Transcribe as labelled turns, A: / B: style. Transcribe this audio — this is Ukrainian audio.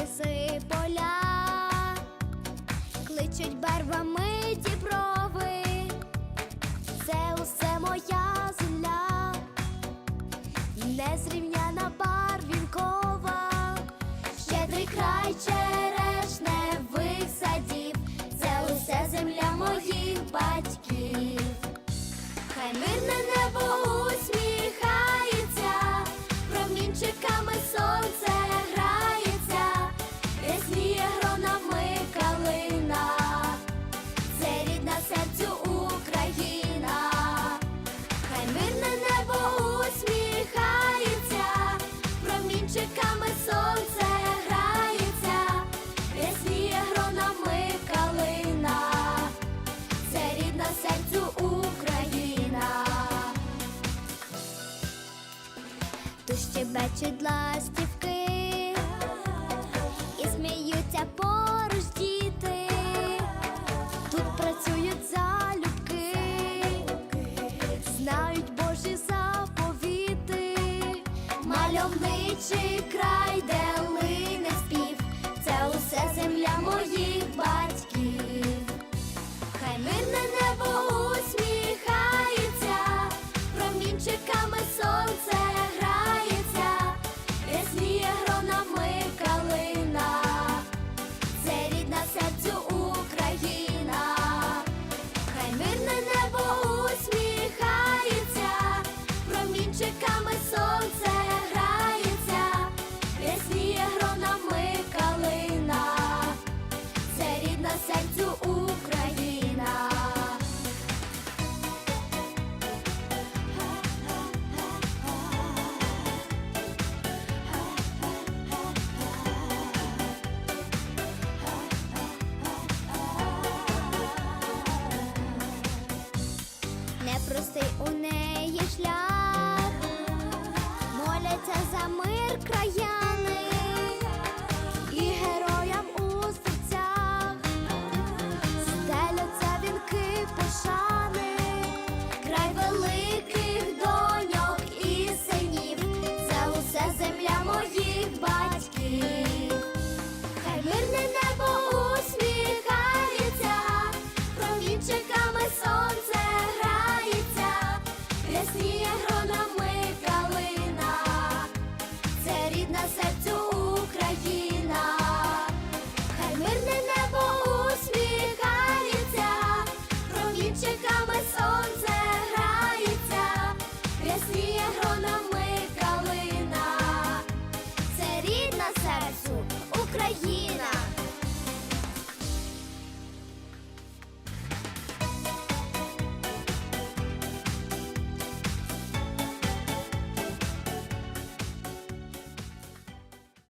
A: ліси поля, кличуть барвами діброви, це усе моя земля, незрівняна барвінкова, щедрий край промінчиками сонце грається, рясніє гронами калина. Це рідна серцю Україна. Тут щебечуть ластівки і сміються поруч діти. Тут працюють залюбки, знають мальовничий край, де у неї шлях, моляться за мир краяни і героям у серцях, стеляться вінки пошани, край великих доньок і синів, це усе земля моїх батьків, хай мирне небо усміхається, промінчиками сонця. Марія Грона.